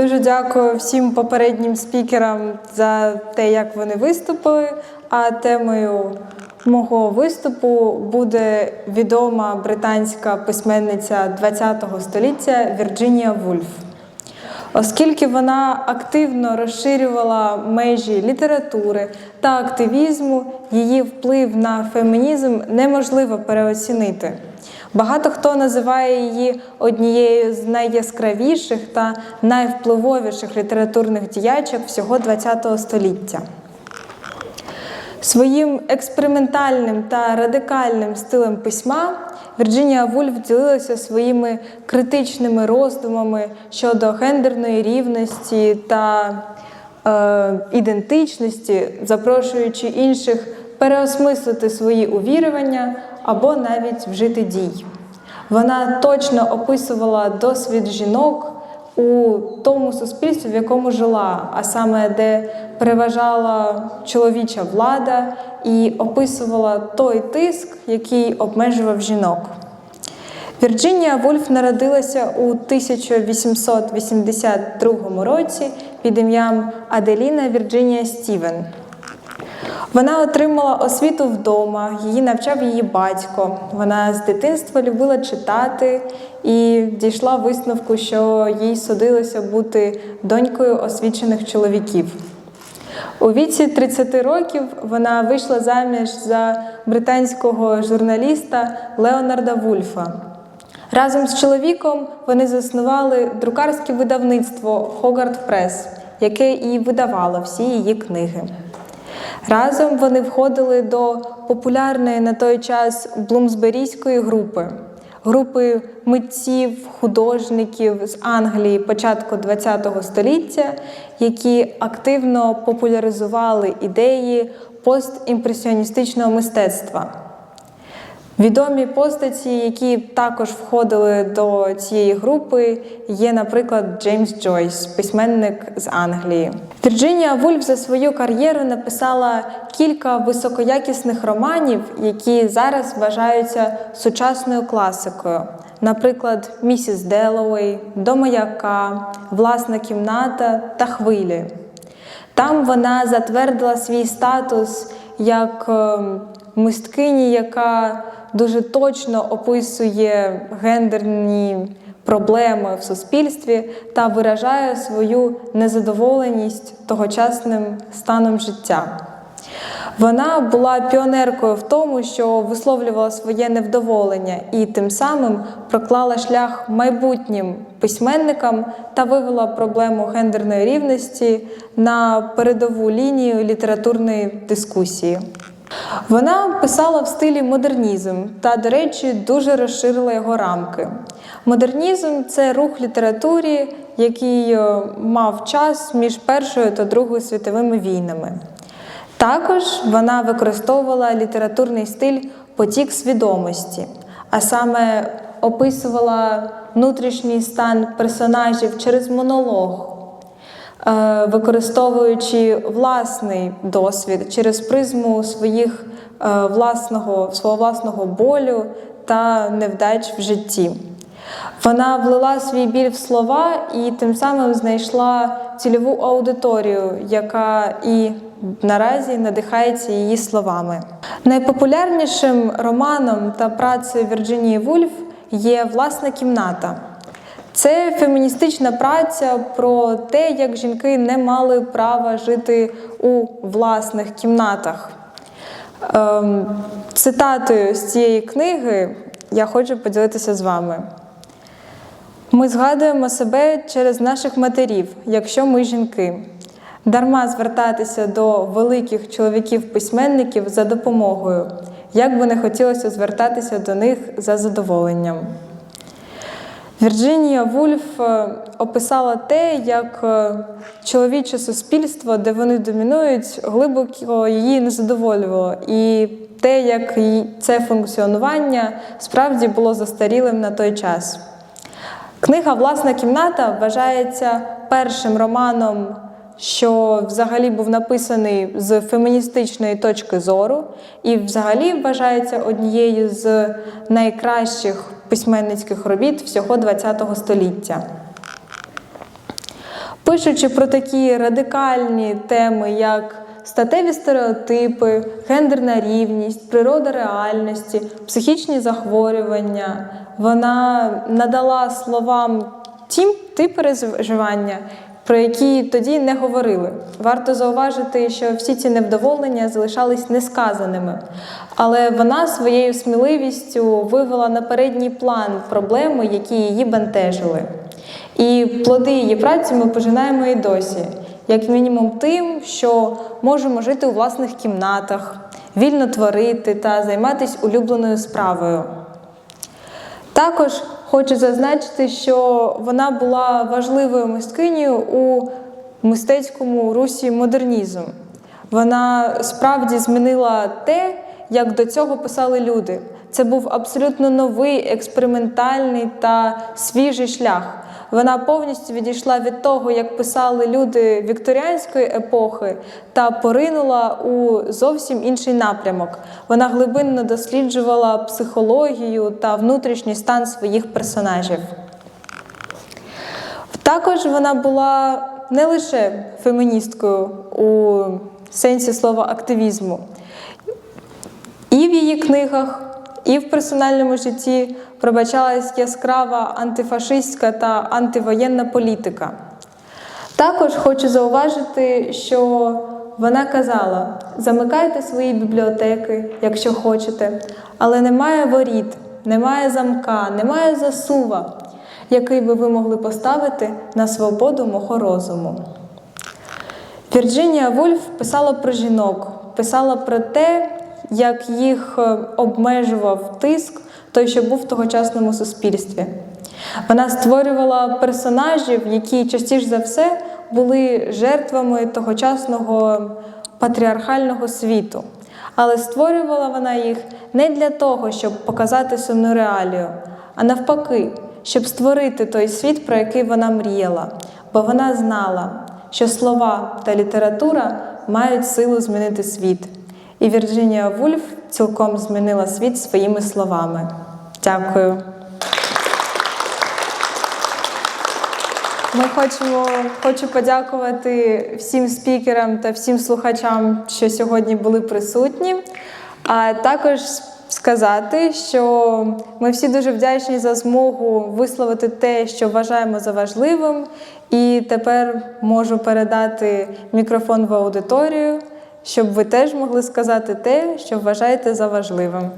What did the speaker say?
Дуже дякую всім попереднім спікерам за те, як вони виступили. А темою мого виступу буде відома британська письменниця ХХ століття Вірджинія Вульф. Оскільки вона активно розширювала межі літератури та активізму, її вплив на фемінізм неможливо переоцінити. Багато хто називає її однією з найяскравіших та найвпливовіших літературних діячок всього ХХ століття. Своїм експериментальним та радикальним стилем письма Вірджинія Вульф ділилася своїми критичними роздумами щодо гендерної рівності та е, ідентичності, запрошуючи інших переосмислити свої увірування або навіть вжити дій. Вона точно описувала досвід жінок у тому суспільстві, в якому жила, а саме де переважала чоловіча влада і описувала той тиск, який обмежував жінок. Вірджинія Вольф народилася у 1882 році під ім'ям Аделіна Вірджинія Стівен. Вона отримала освіту вдома, її навчав її батько. Вона з дитинства любила читати і дійшла висновку, що їй судилося бути донькою освічених чоловіків. У віці 30 років вона вийшла заміж за британського журналіста Леонарда Вульфа. Разом з чоловіком вони заснували друкарське видавництво Хогарт Прес, яке і видавало всі її книги. Разом вони входили до популярної на той час Блумсберійської групи, групи митців, художників з Англії початку ХХ століття, які активно популяризували ідеї постімпресіоністичного мистецтва. Відомі постаті, які також входили до цієї групи, є, наприклад, Джеймс Джойс, письменник з Англії. Вірджинія Вульф за свою кар'єру написала кілька високоякісних романів, які зараз вважаються сучасною класикою. Наприклад, Місіс Деловей, До маяка, Власна кімната та хвилі. Там вона затвердила свій статус як ем, мисткині, яка дуже точно описує гендерні проблеми в суспільстві та виражає свою незадоволеність тогочасним станом життя. Вона була піонеркою в тому, що висловлювала своє невдоволення і тим самим проклала шлях майбутнім письменникам та вивела проблему гендерної рівності на передову лінію літературної дискусії. Вона писала в стилі модернізм та, до речі, дуже розширила його рамки. Модернізм це рух літературі, який е, мав час між Першою та Другою світовими війнами. Також вона використовувала літературний стиль потік свідомості, а саме описувала внутрішній стан персонажів через монолог. Е, використовуючи власний досвід через призму своїх е, власного, свого власного болю та невдач в житті. Вона влила свій біль в слова і тим самим знайшла цільову аудиторію, яка і наразі надихається її словами. Найпопулярнішим романом та працею Вірджинії Вульф є власна кімната. Це феміністична праця про те, як жінки не мали права жити у власних кімнатах. Ем, цитатою з цієї книги я хочу поділитися з вами. Ми згадуємо себе через наших матерів, якщо ми жінки. Дарма звертатися до великих чоловіків-письменників за допомогою, як би не хотілося звертатися до них за задоволенням. Вірджинія Вульф е, описала те, як е, чоловіче суспільство, де вони домінують, глибоко її не задоволювало. І те, як це функціонування справді було застарілим на той час. Книга Власна кімната вважається першим романом, що взагалі був написаний з феміністичної точки зору, і взагалі вважається однією з найкращих письменницьких робіт всього ХХ століття. Пишучи про такі радикальні теми, як статеві стереотипи, гендерна рівність, природа реальності, психічні захворювання, вона надала словам тім ті переживання, про які тоді не говорили. Варто зауважити, що всі ці невдоволення залишались несказаними, але вона своєю сміливістю вивела на передній план проблеми, які її бентежили. І плоди її праці ми пожинаємо і досі, як мінімум тим, що можемо жити у власних кімнатах, вільно творити та займатися улюбленою справою. Також хочу зазначити, що вона була важливою мисткинею у мистецькому русі модернізм. Вона справді змінила те, як до цього писали люди. Це був абсолютно новий, експериментальний та свіжий шлях. Вона повністю відійшла від того, як писали люди вікторіанської епохи, та поринула у зовсім інший напрямок. Вона глибинно досліджувала психологію та внутрішній стан своїх персонажів. Також вона була не лише феміністкою у сенсі слова активізму. І в її книгах, і в персональному житті пробачалась яскрава антифашистська та антивоєнна політика. Також хочу зауважити, що вона казала: замикайте свої бібліотеки, якщо хочете, але немає воріт, немає замка, немає засува, який би ви могли поставити на свободу мого розуму. Вірджинія Вульф писала про жінок, писала про те, як їх е, обмежував тиск, той, що був в тогочасному суспільстві. Вона створювала персонажів, які частіше за все були жертвами тогочасного патріархального світу. Але створювала вона їх не для того, щоб показати сумну реалію, а навпаки, щоб створити той світ, про який вона мріяла. Бо вона знала, що слова та література мають силу змінити світ. І Вірджинія Вульф цілком змінила світ своїми словами. Дякую. Ми хочемо хочу подякувати всім спікерам та всім слухачам, що сьогодні були присутні. А також сказати, що ми всі дуже вдячні за змогу висловити те, що вважаємо за важливим. І тепер можу передати мікрофон в аудиторію, щоб ви теж могли сказати те, що вважаєте за важливим.